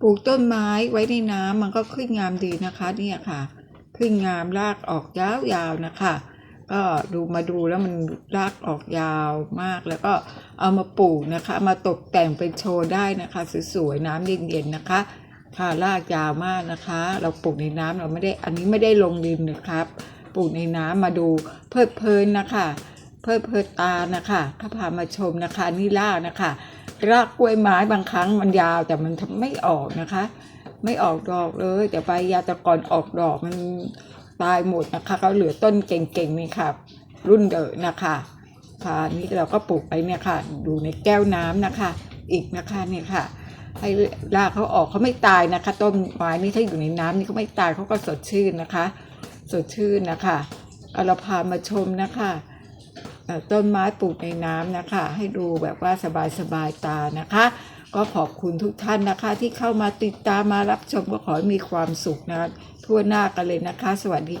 ปลูกต้นไม้ไว้ในน้ำมันก็ขึ้นงามดีนะคะ เนี่ยค่ะ ขึ้นงามรากออกยาวๆนะคะ ก็ดูมาดูแล้วมันรากออกยาวมากแล้วก็เอามาปลูกนะคะ มาตกแต่งเป็นโชว์ได้นะคะสวยๆน้ำเย็นๆนะคะ ค่ะรากยาวมากนะคะ เราปลูกในน้ำเราไม่ได้อันนี้ไม่ได้ลงดินนะครับ ปลูกในน้ำมาดูเพลิดเพลินนะคะ เพลิดเพลินตานะคะถ้าพามาชมนะคะนี่รากนะคะรากกล้วยไม้บางครั้งมันยาวแต่มันทไม่ออกนะคะ ไม่ออกดอกเลย แต่ใบยาตะกอนออกดอกมันตายหมดนะคะก็เหลือต้นเก่งๆนี่ค่ะรุ่นเดอะนะคะค่ะนี่เราก็ปลูกไปเนี่ยค่ะดูในแก้วน้ำนะคะ อีกนะคะเนี่ยค่ะ ให้รากเขาออกเขาไม่ตายนะคะ ต้นไม้นี่ถ้าอยู่ในน้ำนี่เขาไม่ตายเขาก็สดชื่นนะคะ สดชื่นนะคะเอาเราพามาชมนะคะ ต้นไม้ปลูกในน้ำนะคะ ให้ดูแบบว่าสบายๆตานะคะ ก็ขอบคุณทุกท่านนะคะ ที่เข้ามาติดตามมารับชมก็ขอให้มีความสุขนะทั่วหน้ากันเลยนะคะ สวัสดี